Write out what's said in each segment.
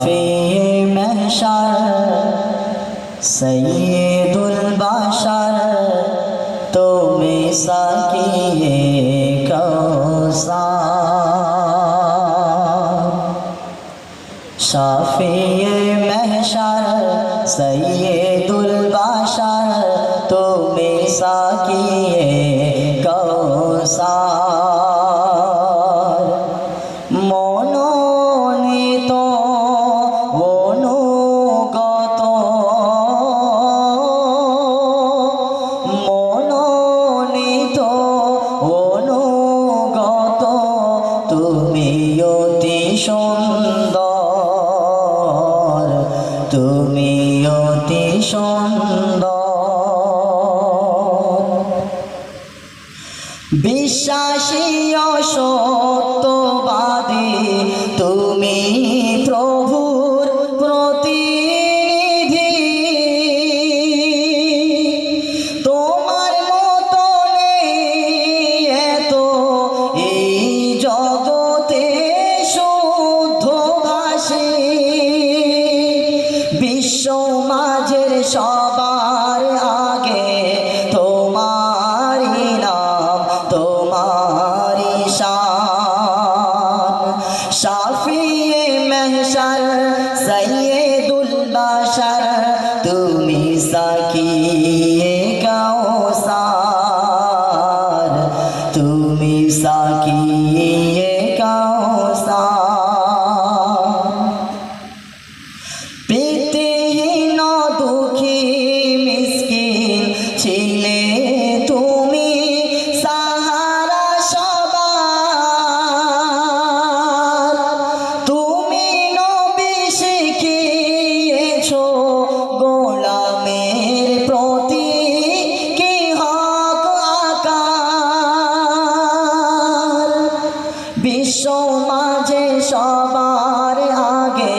महशर सैदुल बाशर तुम्हें तो साकी कौसा शाफी महशर सैदुल बाशर तुम्हें तो साकी তুমি অতি সুন্দর। বিশ্বাসী সত্যবাদী বিশ্ব সবার আগে তোমারি নাম তোমারি শান। শাফিয়ে মেহশার, সৈয়দুল বাশার, তুমি সাকিয়ে কাউসার তুমি সাকিয়ে কাউসার শিখিয়েছ গোলামের প্রতি কি হক আকার? বিশ্ব মাঝে সবার আগে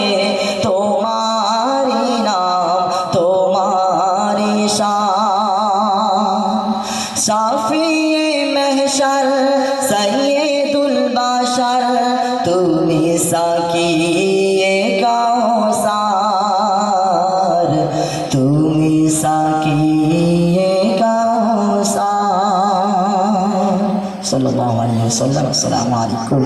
তোমারি নাম তোমারি সাফিয়ে মেহশার সৈয়দুল বাশার, তুমি সাকিয়ে صلى الله عليه وسلم. السلام عليكم.